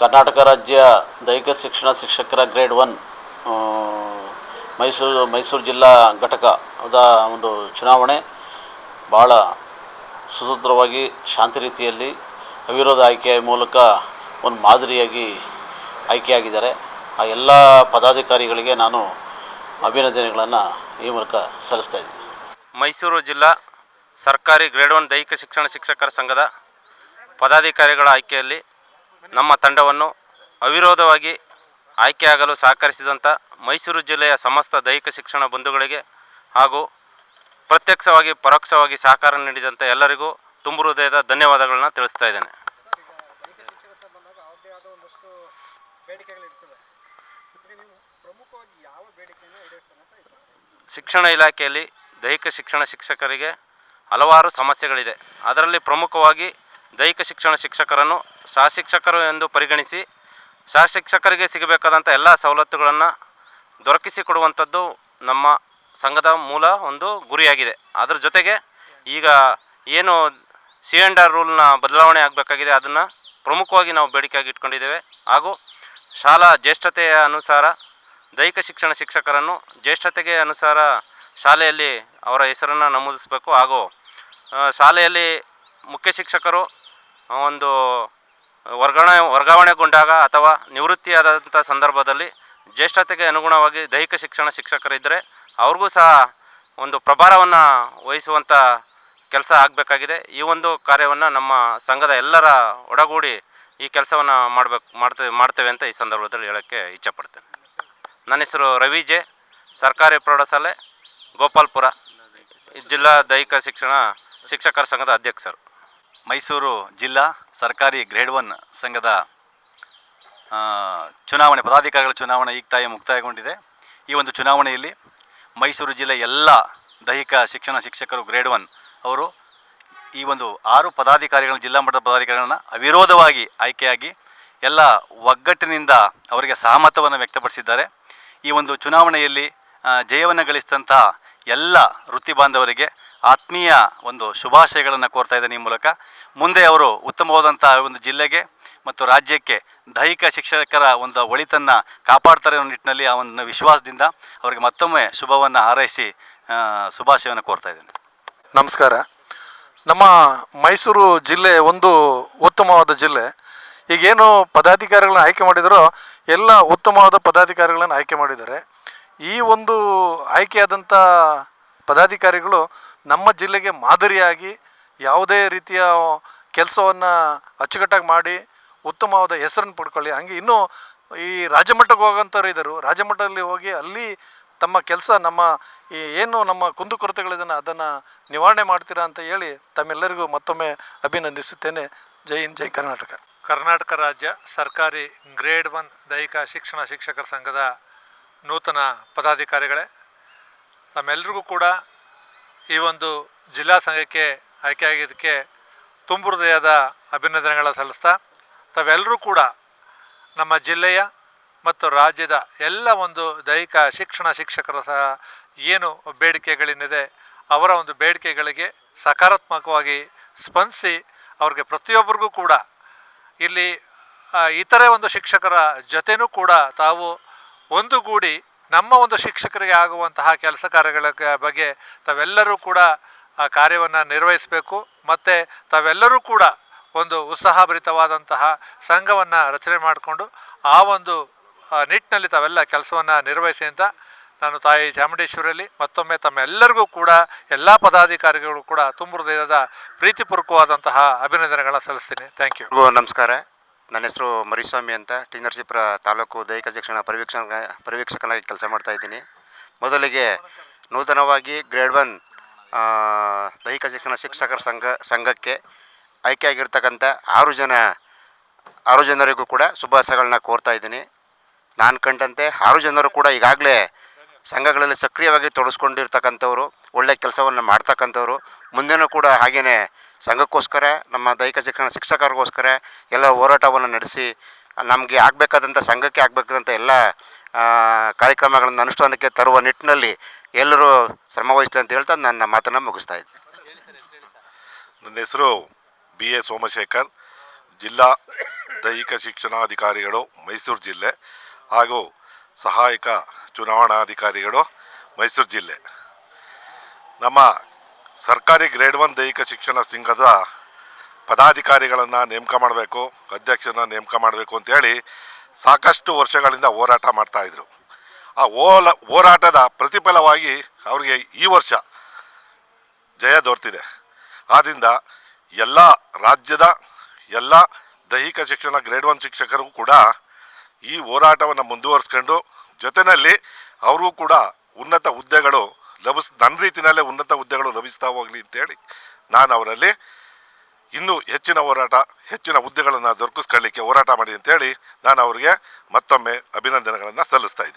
ಕರ್ನಾಟಕ ರಾಜ್ಯ ದೈಹಿಕ ಶಿಕ್ಷಣ ಶಿಕ್ಷಕರ ಗ್ರೇಡ್ ಒನ್ ಮೈಸೂರು ಮೈಸೂರು ಜಿಲ್ಲಾ ಘಟಕದ ಒಂದು ಚುನಾವಣೆ ಭಾಳ ಸುಸೂತ್ರವಾಗಿ, ಶಾಂತಿ ರೀತಿಯಲ್ಲಿ, ಅವಿರೋಧ ಆಯ್ಕೆಯ ಮೂಲಕ ಒಂದು ಮಾದರಿಯಾಗಿ ಆಯ್ಕೆಯಾಗಿದ್ದಾರೆ. ಆ ಎಲ್ಲ ಪದಾಧಿಕಾರಿಗಳಿಗೆ ನಾನು ಅಭಿನಂದನೆಗಳನ್ನು ಈ ಮೂಲಕ ಸಲ್ಲಿಸ್ತಾ ಮೈಸೂರು ಜಿಲ್ಲಾ ಸರ್ಕಾರಿ ಗ್ರೇಡ್ ಒನ್ ದೈಹಿಕ ಶಿಕ್ಷಣ ಶಿಕ್ಷಕರ ಸಂಘದ ಪದಾಧಿಕಾರಿಗಳ ಆಯ್ಕೆಯಲ್ಲಿ ನಮ್ಮ ತಂಡವನ್ನು ಅವಿರೋಧವಾಗಿ ಆಯ್ಕೆಯಾಗಲು ಸಹಕರಿಸಿದಂಥ ಮೈಸೂರು ಜಿಲ್ಲೆಯ ಸಮಸ್ತ ದೈಹಿಕ ಶಿಕ್ಷಣ ಬಂಧುಗಳಿಗೆ ಹಾಗೂ ಪ್ರತ್ಯಕ್ಷವಾಗಿ, ಪರೋಕ್ಷವಾಗಿ ಸಹಕಾರ ನೀಡಿದಂಥ ಎಲ್ಲರಿಗೂ ತುಂಬು ಹೃದಯದ ಧನ್ಯವಾದಗಳನ್ನ ತಿಳಿಸ್ತಾ ಇದ್ದೇನೆ. ಶಿಕ್ಷಣ ಇಲಾಖೆಯಲ್ಲಿ ದೈಹಿಕ ಶಿಕ್ಷಣ ಶಿಕ್ಷಕರಿಗೆ ಹಲವಾರು ಸಮಸ್ಯೆಗಳಿದೆ. ಅದರಲ್ಲಿ ಪ್ರಮುಖವಾಗಿ ದೈಹಿಕ ಶಿಕ್ಷಣ ಶಿಕ್ಷಕರನ್ನು ಸಹಶಿಕ್ಷಕರು ಎಂದು ಪರಿಗಣಿಸಿ ಸಹಶಿಕ್ಷಕರಿಗೆ ಸಿಗಬೇಕಾದಂಥ ಎಲ್ಲ ಸವಲತ್ತುಗಳನ್ನು ದೊರಕಿಸಿಕೊಡುವಂಥದ್ದು ನಮ್ಮ ಸಂಘದ ಮೂಲ ಒಂದು ಗುರಿಯಾಗಿದೆ. ಅದರ ಜೊತೆಗೆ ಈಗ ಏನು ಸಿ ಆ್ಯಂಡ್ ಆರ್ ರೂಲ್ನ ಬದಲಾವಣೆ ಆಗಬೇಕಾಗಿದೆ ಅದನ್ನು ಪ್ರಮುಖವಾಗಿ ನಾವು ಬೇಡಿಕೆಯಾಗಿ ಇಟ್ಕೊಂಡಿದ್ದೇವೆ. ಹಾಗೂ ಶಾಲಾ ಜ್ಯೇಷ್ಠತೆಯ ಅನುಸಾರ ದೈಹಿಕ ಶಿಕ್ಷಣ ಶಿಕ್ಷಕರನ್ನು ಜ್ಯೇಷ್ಠತೆಗೆ ಅನುಸಾರ ಶಾಲೆಯಲ್ಲಿ ಅವರ ಹೆಸರನ್ನು ನಮೂದಿಸಬೇಕು. ಹಾಗೂ ಶಾಲೆಯಲ್ಲಿ ಮುಖ್ಯ ಶಿಕ್ಷಕರು ಒಂದು ವರ್ಗಾವಣೆ ವರ್ಗಾವಣೆಗೊಂಡಾಗ ಅಥವಾ ನಿವೃತ್ತಿಯಾದಂಥ ಸಂದರ್ಭದಲ್ಲಿ ಜ್ಯೇಷ್ಠತೆಗೆ ಅನುಗುಣವಾಗಿ ದೈಹಿಕ ಶಿಕ್ಷಣ ಶಿಕ್ಷಕರಿದ್ದರೆ ಅವ್ರಿಗೂ ಸಹ ಒಂದು ಪ್ರಭಾರವನ್ನು ವಹಿಸುವಂಥ ಕೆಲಸ ಆಗಬೇಕಾಗಿದೆ. ಈ ಒಂದು ಕಾರ್ಯವನ್ನು ನಮ್ಮ ಸಂಘದ ಎಲ್ಲರ ಒಡಗೂಡಿ ಈ ಕೆಲಸವನ್ನು ಮಾಡಬೇಕು ಮಾಡ್ತೇವೆ ಮಾಡ್ತೇವೆ ಅಂತ ಈ ಸಂದರ್ಭದಲ್ಲಿ ಹೇಳೋಕ್ಕೆ ಇಚ್ಛಪಡ್ತೇನೆ. ನನ್ನ ಹೆಸರು ರವಿ ಜೆ, ಸರ್ಕಾರಿ ಪ್ರೌಢಶಾಲೆ ಗೋಪಾಲ್ಪುರ, ಜಿಲ್ಲಾ ದೈಹಿಕ ಶಿಕ್ಷಣ ಶಿಕ್ಷಕರ ಸಂಘದ ಅಧ್ಯಕ್ಷರು. ಮೈಸೂರು ಜಿಲ್ಲಾ ಸರ್ಕಾರಿ ಗ್ರೇಡ್ ಒನ್ ಸಂಘದ ಚುನಾವಣೆ, ಪದಾಧಿಕಾರಿಗಳ ಚುನಾವಣೆ ಈಗ ತಾಯಿ ಮುಕ್ತಾಯಗೊಂಡಿದೆ. ಈ ಒಂದು ಚುನಾವಣೆಯಲ್ಲಿ ಮೈಸೂರು ಜಿಲ್ಲೆ ಎಲ್ಲ ದೈಹಿಕ ಶಿಕ್ಷಣ ಶಿಕ್ಷಕರು ಗ್ರೇಡ್ ಒನ್ ಅವರು ಈ ಒಂದು ಆರು ಪದಾಧಿಕಾರಿಗಳನ್ನ, ಜಿಲ್ಲಾ ಮಟ್ಟದ ಪದಾಧಿಕಾರಿಗಳನ್ನ ಅವಿರೋಧವಾಗಿ ಆಯ್ಕೆಯಾಗಿ ಎಲ್ಲ ಒಗ್ಗಟ್ಟಿನಿಂದ ಅವರಿಗೆ ಸಹಮತವನ್ನು ವ್ಯಕ್ತಪಡಿಸಿದ್ದಾರೆ. ಈ ಒಂದು ಚುನಾವಣೆಯಲ್ಲಿ ಜಯವನ್ನು ಗಳಿಸಿದಂಥ ಎಲ್ಲ ವೃತ್ತಿ ಬಾಂಧವರಿಗೆ ಆತ್ಮೀಯ ಒಂದು ಶುಭಾಶಯಗಳನ್ನು ಕೋರ್ತಾ ಇದ್ದೇನೆ ಈ ಮೂಲಕ. ಮುಂದೆ ಅವರು ಉತ್ತಮವಾದಂಥ ಒಂದು ಜಿಲ್ಲೆಗೆ ಮತ್ತು ರಾಜ್ಯಕ್ಕೆ ದೈಹಿಕ ಶಿಕ್ಷಕರ ಒಂದು ಒಳಿತನ್ನು ಕಾಪಾಡ್ತಾರೆ ಅನ್ನೋ ನಿಟ್ಟಿನಲ್ಲಿ ಆ ಒಂದು ವಿಶ್ವಾಸದಿಂದ ಅವರಿಗೆ ಮತ್ತೊಮ್ಮೆ ಶುಭವನ್ನು ಹಾರೈಸಿ ಶುಭಾಶಯವನ್ನು ಕೋರ್ತಾ ಇದ್ದೇನೆ. ನಮಸ್ಕಾರ. ನಮ್ಮ ಮೈಸೂರು ಜಿಲ್ಲೆ ಒಂದು ಉತ್ತಮವಾದ ಜಿಲ್ಲೆ. ಈಗೇನು ಪದಾಧಿಕಾರಿಗಳನ್ನ ಆಯ್ಕೆ ಮಾಡಿದರೋ ಎಲ್ಲ ಉತ್ತಮವಾದ ಪದಾಧಿಕಾರಿಗಳನ್ನು ಆಯ್ಕೆ ಮಾಡಿದ್ದಾರೆ. ಈ ಒಂದು ಆಯ್ಕೆಯಾದಂಥ ಪದಾಧಿಕಾರಿಗಳು ನಮ್ಮ ಜಿಲ್ಲೆಗೆ ಮಾದರಿಯಾಗಿ ಯಾವುದೇ ರೀತಿಯ ಕೆಲಸವನ್ನು ಅಚ್ಚುಕಟ್ಟಾಗಿ ಮಾಡಿ ಉತ್ತಮವಾದ ಹೆಸರನ್ನು ಪಡ್ಕೊಳ್ಳಿ. ಹಂಗೆ ಇನ್ನೂ ಈ ರಾಜ್ಯಮಟ್ಟಕ್ಕೆ ಹೋಗೋಂಥವ್ರು ಇದ್ದರು. ರಾಜ್ಯಮಟ್ಟದಲ್ಲಿ ಹೋಗಿ ಅಲ್ಲಿ ತಮ್ಮ ಕೆಲಸ, ನಮ್ಮ ಈ ಏನು ನಮ್ಮ ಕುಂದುಕೊರತೆಗಳಿದನ್ನು ಅದನ್ನು ನಿವಾರಣೆ ಮಾಡ್ತೀರಾ ಅಂತ ಹೇಳಿ ತಮ್ಮೆಲ್ಲರಿಗೂ ಮತ್ತೊಮ್ಮೆ ಅಭಿನಂದಿಸುತ್ತೇನೆ. ಜೈ ಹಿಂದ್, ಜೈ ಕರ್ನಾಟಕ. ಕರ್ನಾಟಕ ರಾಜ್ಯ ಸರ್ಕಾರಿ ಗ್ರೇಡ್ ಒನ್ ದೈಹಿಕ ಶಿಕ್ಷಣ ಶಿಕ್ಷಕರ ಸಂಘದ ನೂತನ ಪದಾಧಿಕಾರಿಗಳೇ ತಮ್ಮೆಲ್ಲರಿಗೂ ಕೂಡ ಈ ಒಂದು ಜಿಲ್ಲಾ ಸಂಘಕ್ಕೆ ಆಯ್ಕೆಯಾಗಿದ್ದಕ್ಕೆ ತುಂಬು ಹೃದಯದ ಅಭಿನಂದನೆಗಳ ಸಲ್ಲಿಸ್ತಾ ತಾವೆಲ್ಲರೂ ಕೂಡ ನಮ್ಮ ಜಿಲ್ಲೆಯ ಮತ್ತು ರಾಜ್ಯದ ಎಲ್ಲ ಒಂದು ದೈಹಿಕ ಶಿಕ್ಷಣ ಶಿಕ್ಷಕರ ಸಹ ಏನು ಬೇಡಿಕೆಗಳೇನಿದೆ, ಅವರ ಒಂದು ಬೇಡಿಕೆಗಳಿಗೆ ಸಕಾರಾತ್ಮಕವಾಗಿ ಸ್ಪಂದಿಸಿ ಅವ್ರಿಗೆ ಪ್ರತಿಯೊಬ್ಬರಿಗೂ ಕೂಡ ಇಲ್ಲಿ ಇತರೆ ಒಂದು ಶಿಕ್ಷಕರ ಜೊತೆನೂ ಕೂಡ ತಾವು ಒಂದುಗೂಡಿ ನಮ್ಮ ಒಂದು ಶಿಕ್ಷಕರಿಗೆ ಆಗುವಂತಹ ಕೆಲಸ ಕಾರ್ಯಗಳ ಬಗ್ಗೆ ತಾವೆಲ್ಲರೂ ಕೂಡ, ಆ, ಕಾರ್ಯವನ್ನು ನಿರ್ವಹಿಸಬೇಕು. ಮತ್ತು ತಾವೆಲ್ಲರೂ ಕೂಡ ಒಂದು ಉತ್ಸಾಹಭರಿತವಾದಂತಹ ಸಂಘವನ್ನು ರಚನೆ ಮಾಡಿಕೊಂಡು, ಆ ಒಂದು ನಿಟ್ಟಿನಲ್ಲಿ ತಾವೆಲ್ಲ ಕೆಲಸವನ್ನು ನಿರ್ವಹಿಸಿ ಅಂತ ನಾನು ತಾಯಿ ಚಾಮುಂಡೇಶ್ವರಿಯಲ್ಲಿ ಮತ್ತೊಮ್ಮೆ ತಮ್ಮೆಲ್ಲರಿಗೂ ಕೂಡ, ಎಲ್ಲ ಪದಾಧಿಕಾರಿಗಳು ಕೂಡ ತುಂಬ ಹೃದಯದ ಪ್ರೀತಿಪೂರ್ವಕವಾದಂತಹ ಅಭಿನಂದನೆಗಳನ್ನು ಸಲ್ಲಿಸ್ತೀನಿ. ಥ್ಯಾಂಕ್ ಯು ನಮಸ್ಕಾರ. ನನ್ನ ಹೆಸರು ಮರಿಸ್ವಾಮಿ ಅಂತ ಟಿ ತಾಲೂಕು ದೈಹಿಕ ಶಿಕ್ಷಣ ಪರಿವೀಕ್ಷಕ ಪರಿವೀಕ್ಷಕನಾಗಿ ಕೆಲಸ ಮಾಡ್ತಾ ಇದ್ದೀನಿ. ಮೊದಲಿಗೆ ನೂತನವಾಗಿ ಗ್ರೇಡ್ ಒನ್ ದೈಹಿಕ ಶಿಕ್ಷಣ ಶಿಕ್ಷಕರ ಸಂಘ, ಸಂಘಕ್ಕೆ ಆಯ್ಕೆಯಾಗಿರ್ತಕ್ಕಂಥ ಆರು ಜನ, ಆರು ಜನರಿಗೂ ಕೂಡ ಶುಭಾಶಯಗಳನ್ನ ಕೋರ್ತಾ ಇದ್ದೀನಿ. ನಾನು ಕಂಡಂತೆ ಆರು ಜನರು ಕೂಡ ಈಗಾಗಲೇ ಸಂಘಗಳಲ್ಲಿ ಸಕ್ರಿಯವಾಗಿ ತೊಡಸ್ಕೊಂಡಿರ್ತಕ್ಕಂಥವ್ರು, ಒಳ್ಳೆ ಕೆಲಸವನ್ನು ಮಾಡ್ತಕ್ಕಂಥವ್ರು. ಮುಂದೆನೂ ಕೂಡ ಹಾಗೆಯೇ ಸಂಘಕ್ಕೋಸ್ಕರ, ನಮ್ಮ ದೈಹಿಕ ಶಿಕ್ಷಣ ಶಿಕ್ಷಕರಿಗೋಸ್ಕರ ಎಲ್ಲ ಹೋರಾಟವನ್ನು ನಡೆಸಿ, ನಮಗೆ ಆಗಬೇಕಾದಂಥ ಸಂಘಕ್ಕೆ ಆಗಬೇಕಾದಂಥ ಎಲ್ಲ ಕಾರ್ಯಕ್ರಮಗಳನ್ನು ಅನುಷ್ಠಾನಕ್ಕೆ ತರುವ ನಿಟ್ಟಿನಲ್ಲಿ ಎಲ್ಲರೂ ಶ್ರಮವಹಿಸಲಿ ಅಂತ ಹೇಳ್ತಾ ನನ್ನ ಮಾತನ್ನು ಮುಗಿಸ್ತಾ ಇದ್ದೀನಿ ನನ್ನ ಹೆಸರು ಬಿ ಎ ಸೋಮಶೇಖರ್. ಜಿಲ್ಲಾ ದೈಹಿಕ ಶಿಕ್ಷಣಾಧಿಕಾರಿಗಳು ಮೈಸೂರು ಜಿಲ್ಲೆ ಹಾಗೂ ಸಹಾಯಕ ಚುನಾವಣಾಧಿಕಾರಿಗಳು ಮೈಸೂರು ಜಿಲ್ಲೆ. ನಮ್ಮ ಸರ್ಕಾರಿ ಗ್ರೇಡ್ ಒನ್ ದೈಹಿಕ ಶಿಕ್ಷಣ ಸಂಘದ ಪದಾಧಿಕಾರಿಗಳನ್ನು ನೇಮಕ ಮಾಡಬೇಕು, ಅಧ್ಯಕ್ಷರನ್ನ ನೇಮಕ ಮಾಡಬೇಕು ಅಂತೇಳಿ ಸಾಕಷ್ಟು ವರ್ಷಗಳಿಂದ ಹೋರಾಟ ಮಾಡ್ತಾಯಿದ್ರು ಆ ಓಲ ಹೋರಾಟದ ಪ್ರತಿಫಲವಾಗಿ ಅವರಿಗೆ ಈ ವರ್ಷ ಜಯ ದೊರೆತಿದೆ. ಆದ್ದರಿಂದ ಎಲ್ಲ ರಾಜ್ಯದ ಎಲ್ಲ ದೈಹಿಕ ಶಿಕ್ಷಣ ಗ್ರೇಡ್ ಒನ್ ಶಿಕ್ಷಕರು ಕೂಡ ಈ ಹೋರಾಟವನ್ನು ಮುಂದುವರಿಸ್ಕೊಂಡು ಜೊತೆಯಲ್ಲಿ ಅವ್ರಿಗೂ ಕೂಡ ಉನ್ನತ ಹುದ್ದೆಗಳು ಲಭಿಸ್, ನನ್ನ ರೀತಿಯಲ್ಲೇ ಉನ್ನತ ಹುದ್ದೆಗಳು ಲಭಿಸ್ತಾ ಹೋಗಲಿ ಅಂತೇಳಿ ನಾನು ಅವರಲ್ಲಿ ಇನ್ನೂ ಹೆಚ್ಚಿನ ಹೋರಾಟ, ಹೆಚ್ಚಿನ ಹುದ್ದೆಗಳನ್ನು ದೊರಕಿಸ್ಕೊಳ್ಳಿಕ್ಕೆ ಹೋರಾಟ ಮಾಡಿ ಅಂತೇಳಿ ನಾನು ಅವರಿಗೆ ಮತ್ತೊಮ್ಮೆ ಅಭಿನಂದನೆಗಳನ್ನು ಸಲ್ಲಿಸ್ತಾ ಇದ್ದೀನಿ.